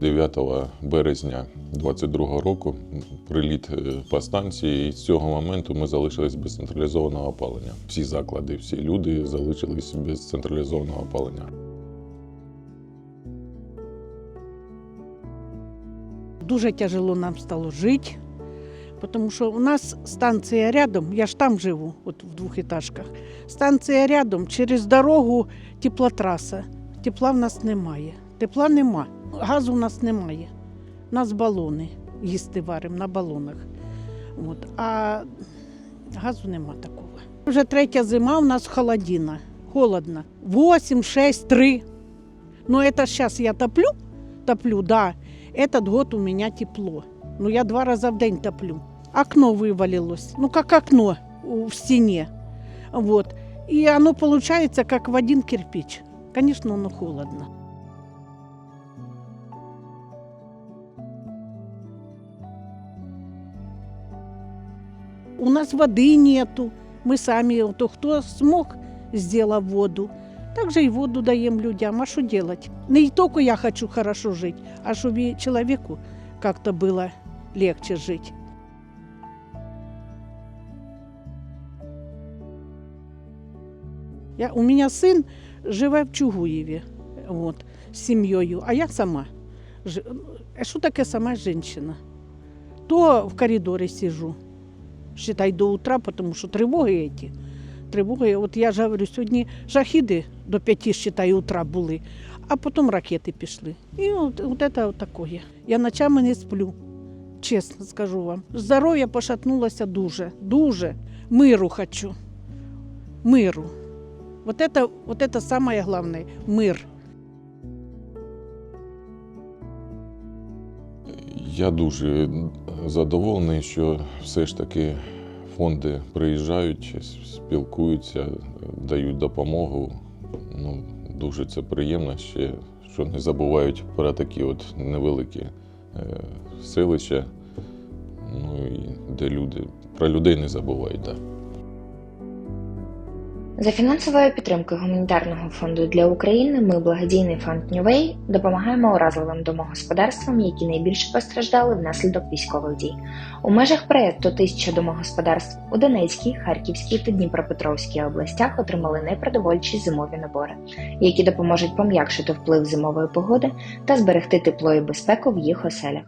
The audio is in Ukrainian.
9 березня 22 року приліт е, по станції, і з цього моменту ми залишились без централізованого опалення. Всі заклади, всі люди залишились без централізованого опалення. Дуже тяжело нам стало жити, тому що у нас станція рядом, я ж там живу, от в двохетажках. Станція рядом, через дорогу теплотраса. Тепла в нас немає. Тепла нема. Газу в нас немає. У нас балони. Їсти варимо на балонах. От. А газу нема такого. Вже третя зима у нас холодина. Холодно. 8, 6, 3. Ну, это сейчас я топлю, топлю, да. Этот год у меня тепло. Ну, я два раза в день топлю. Окно вывалилось. Ну, как окно у- в стене. Вот. И оно получается как в один кирпич. Конечно, оно холодно. У нас воды нету. Мы сами, то кто смог, сделал воду. Также и воду даем людям. А что делать? Не только я хочу хорошо жить, а чтобы и человеку как-то было легче жить. Я, у меня сын живе в Чугуєві вот, з сім'єю, а я сама. Ж- А Що таке сама жінка? То в коридорі сижу, считай, до утра, тому що тривоги эти. Тривоги, от я ж говорю, сьогодні шахіди до п'яти, считай, утра були, а потім ракети пішли. І от, от це от такое. Я ночами не сплю, чесно скажу вам. Здоров'я пошатнулося дуже, дуже. Миру хочу. Миру. Вот это, вот это самое главное – мир. Я дуже задоволений, що все ж таки фонди приїжджають, спілкуються, дають допомогу. Ну, дуже це приємно ще, що не забувають про такі от невеликі е, селища, ну і де люди про людей не забувають. Да. За фінансовою підтримкою гуманітарного фонду для України ми, благодійний фонд Нювей, допомагаємо уразливим домогосподарствам, які найбільше постраждали внаслідок військових дій. У межах проєкту тисяча домогосподарств у Донецькій, Харківській та Дніпропетровській областях отримали непродовольчі зимові набори, які допоможуть пом'якшити вплив зимової погоди та зберегти тепло і безпеку в їх оселях.